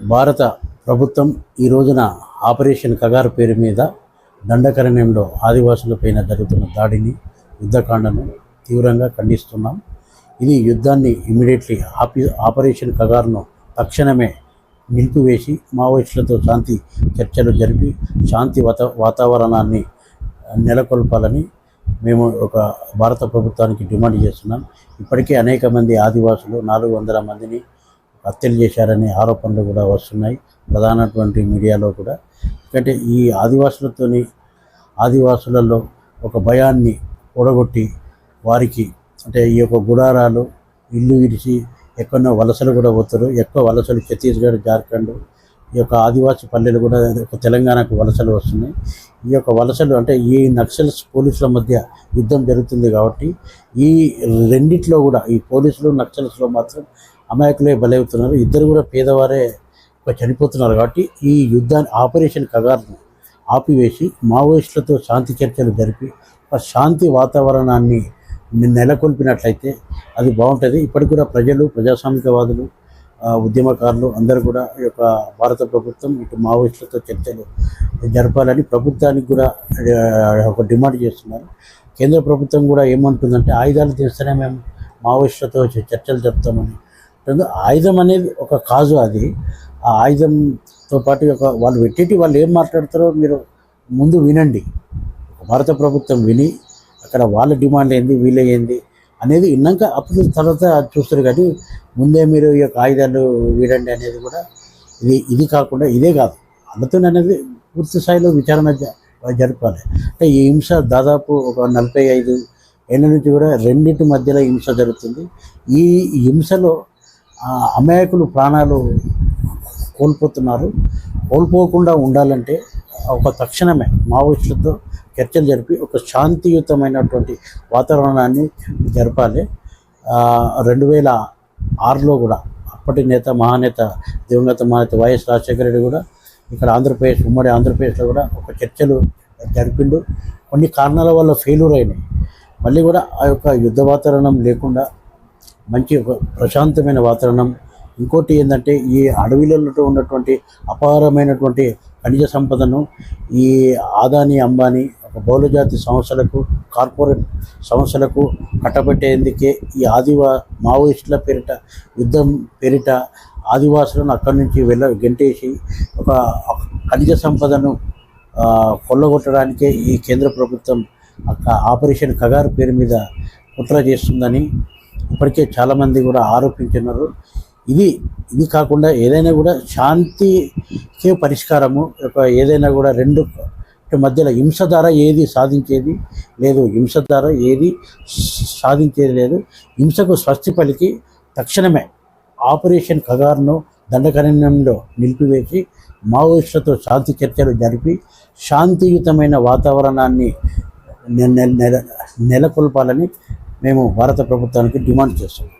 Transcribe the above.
భారత ప్రభుత్వం ఈ రోజున ఆపరేషన్ కగారు పేరు మీద దండకరణ్యంలో ఆదివాసులపైన జరుగుతున్న దాడిని యుద్ధకాండను తీవ్రంగా ఖండిస్తున్నాం. ఇది యుద్ధాన్ని ఇమీడియట్లీ ఆపి ఆపరేషన్ కగారును తక్షణమే నిలిపివేసి మావోయిస్టులతో శాంతి చర్చలు జరిపి శాంతి వాత వాతావరణాన్ని నెలకొల్పాలని మేము ఒక భారత ప్రభుత్వానికి డిమాండ్ చేస్తున్నాం. ఇప్పటికే అనేక మంది ఆదివాసులు నాలుగు వందల మందిని హత్యలు చేశారనే ఆరోపణలు కూడా వస్తున్నాయి ప్రధానటువంటి మీడియాలో కూడా. ఎందుకంటే ఈ ఆదివాసులతోని ఆదివాసులలో ఒక భయాన్ని కూడగొట్టి వారికి అంటే ఈ యొక్క గుడారాలు ఇల్లు విడిచి ఎక్కడో వలసలు కూడా పోతారు. ఎక్కువ వలసలు ఛత్తీస్గఢ్ జార్ఖండ్ ఈ యొక్క ఆదివాసీ పల్లెలు కూడా ఒక తెలంగాణకు వలసలు వస్తున్నాయి. ఈ యొక్క వలసలు అంటే ఈ నక్సల్స్ పోలీసుల మధ్య యుద్ధం జరుగుతుంది కాబట్టి ఈ రెండిట్లో కూడా ఈ పోలీసులు నక్సల్స్లో మాత్రం అమాయకులే బలవుతున్నారు. ఇద్దరు కూడా పేదవారే ఒక చనిపోతున్నారు కాబట్టి ఈ యుద్ధాన్ని ఆపరేషన్ కగార్ను ఆపివేసి మావోయిస్టులతో శాంతి చర్చలు జరిపి శాంతి వాతావరణాన్ని నెలకొల్పినట్లయితే అది బాగుంటుంది. ఇప్పటికి కూడా ప్రజలు ప్రజాస్వామికవాదులు ఉద్యమకారులు అందరూ కూడా ఈ యొక్క భారత ప్రభుత్వం ఇటు మావోయిస్టులతో చర్చలు జరపాలని ప్రభుత్వానికి కూడా ఒక డిమాండ్ చేస్తున్నారు. కేంద్ర ప్రభుత్వం కూడా ఏమంటుందంటే ఆయుధాలు తీస్తేనే మేము మావోయిస్టులతో చర్చలు జరుపుతామని ఆయుధం అనేది ఒక కాజు అది. ఆ ఆయుధంతో పాటు ఒక వాళ్ళు పెట్టేటి వాళ్ళు ఏం మాట్లాడతారో మీరు ముందు వినండి. భారత ప్రభుత్వం విని అక్కడ వాళ్ళ డిమాండ్ ఏంది వీళ్ళ ఏంది అనేది విన్నాక అప్పుడు తర్వాత చూస్తారు కానీ ముందే మీరు ఈ యొక్క ఆయుధాలు వీడండి అనేది కూడా ఇది ఇది కాకుండా ఇదే కాదు. వాళ్ళతో అనేది పూర్తి స్థాయిలో విచారణ జరపాలి. అంటే ఈ హింస దాదాపు ఒక నలభై ఐదు ఏళ్ళ నుంచి కూడా రెండింటి మధ్యలో హింస జరుగుతుంది. ఈ హింసలో అమాయకులు ప్రాణాలు కోల్పోతున్నారు. కోల్పోకుండా ఉండాలంటే ఒక తక్షణమే మావోయిస్టులతో చర్చలు జరిపి ఒక శాంతియుతమైనటువంటి వాతావరణాన్ని జరపాలి. రెండు వేల ఆరులో కూడా అప్పటి నేత మహానేత దివంగత మహానేత వైఎస్ రాజశేఖర రెడ్డి కూడా ఇక్కడ ఆంధ్రప్రదేశ్ ఉమ్మడి ఆంధ్రప్రదేశ్లో కూడా ఒక చర్చలు జరిపిండు. కొన్ని కారణాల వల్ల ఫెయిల్యూర్ అయినాయి. మళ్ళీ కూడా ఆ యొక్క యుద్ధ వాతావరణం లేకుండా మంచి ఒక ప్రశాంతమైన వాతావరణం. ఇంకోటి ఏంటంటే ఈ అడవిలలో ఉన్నటువంటి అపారమైనటువంటి ఖనిజ సంపదను ఈ ఆదాని అంబానీ ఒక బహుళజాతి సంస్థలకు కార్పొరేట్ సంస్థలకు కట్టబెట్టేందుకే ఈ ఆదివా మావోయిస్టుల పేరిట యుద్ధం పేరిట ఆదివాసులను అక్కడి నుంచి వెళ్ళ గెంటేసి ఒక ఖనిజ సంపదను కొల్లగొట్టడానికే ఈ కేంద్ర ప్రభుత్వం ఆపరేషన్ కగారు పేరు మీద కుట్ర చేస్తుందని ఇప్పటికే చాలామంది కూడా ఆరోపించున్నారు. ఇది ఇది కాకుండా ఏదైనా కూడా శాంతికే పరిష్కారము. ఒక ఏదైనా కూడా రెండు మధ్యలో హింస ద్వారా ఏది సాధించేది లేదు. హింస ద్వారా ఏది సాధించేది లేదు. హింసకు స్వస్తి పలికి తక్షణమే ఆపరేషన్ కగార్ను దండకరణ్యంలో నిలిపివేసి మావోయిస్టులతో శాంతి చర్చలు జరిపి శాంతియుతమైన వాతావరణాన్ని నెలకొల్పాలని మేము భారత ప్రభుత్వానికి డిమాండ్ చేస్తున్నాం.